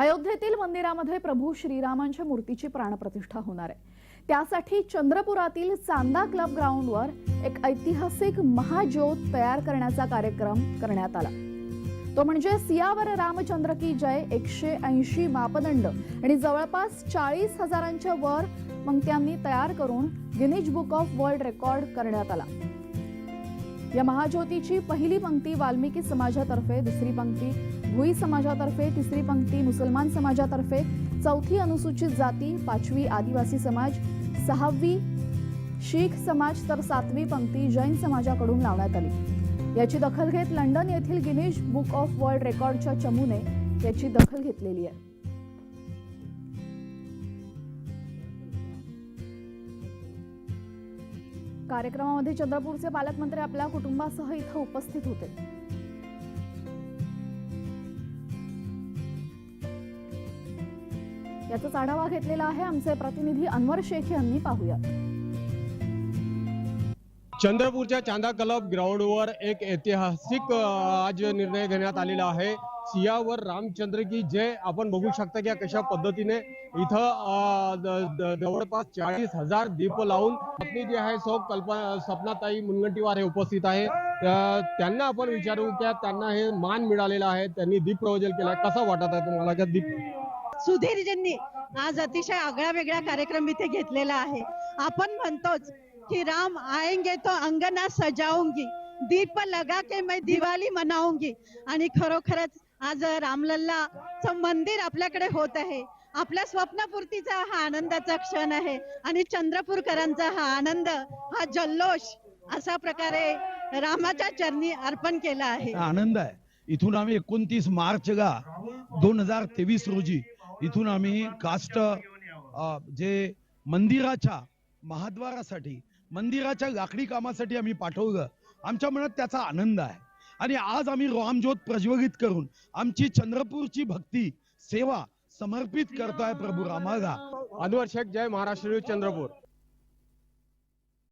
अयोध्येतील मंदिरामध्ये प्रभू श्रीरामांच्या मूर्तीची प्राणप्रतिष्ठा होणार आहे. त्यासाठी चंद्रपुरातील चांदा क्लब ग्राउंडवर एक ऐतिहासिक महाज्योत तयार करण्याचा कार्यक्रम करण्यात आला. तो म्हणजे सियावर रामचंद्र की जय एकशे ऐंशी मापदंड आणि जवळपास चाळीस हजारांच्या वर पंक्त्यांनी तयार करून Guinness book of world record करण्यात आला. या महाज्योतीची पहिली पंक्ती वाल्मिकी समाजातर्फे दुसरी पंक्ती भुई समाजातर्फे तिसरी पंक्ती मुसलमान समाजातर्फे चौथी अनुसूचित जाती पाचवी आदिवासी समाज सहावी शीख समाज तर सातवी पंक्ती जैन समाजाकडून लावण्यात आली. याची दखल घेत लंडन येथील गिनीज बुक ऑफ वर्ल्ड रेकॉर्डच्या चमूने याची दखल घेतलेली आहे. कार्यक्रमामध्ये चंद्रपूरचे पालकमंत्री आपल्या कुटुंबासह इथं उपस्थित होते. याचाच आढावा घेतलेला आहे आमचे प्रतिनिधी अनवर शेख यांनी पाहूया चंद्रपूरच्या चांदा क्लब ग्राउंडवर एक ऐतिहासिक आज निर्णय घेण्यात आलेला आहे. सियावर रामचंद्र की जय आपण बघू शकता की कशा पद्धतीने इथं जवळपास चाळीस हजार दीप लावून पत्नी जी आहे सौ कल्पना सपनाताई मुनगंटीवार हे उपस्थित आहे. त्यांना आपण विचारू की त्यांना हे मान मिळालेला आहे. त्यांनी दीप प्रवजन केलाय कसं वाटत आहे तुम्हाला का दीप? सुधीरजींनी आज अतिशय आगळा वेगळा कार्यक्रम इथे घेतलेला आहे. आपण म्हणतोच की राम आएंगे तो अंगना सजाऊंगी. दीप लगा के मैं दिवाळी मनाऊंगी. आणि खरोखरच आज रामलल्लाचं मंदिर आपल्याकडे होत आहे. आपल्या स्वप्नपूर्तीचा हा आनंदाचा क्षण आहे. आणि चंद्रपूरकरांचा हा आनंद हा जल्लोष अशा प्रकारे रामाच्या चरणी अर्पण केला आहे. आनंद आहे. इथून आम्ही एकोणतीस मार्च गा दोन हजार तेवीस रोजी इथून आम्ही कास्ट जे मंदिराच्या महाद्वारासाठी मंदिराच्या लाकडी कामासाठी आम्ही पाठवलं. आमच्या मनात त्याचा आनंद आहे. आणि आज आम्ही रामज्योत प्रज्वलित करून आमची चंद्रपूरची भक्ती सेवा समर्पित करतोय प्रभू रामाला. अनवर शेख जय महाराष्ट्र चंद्रपूर.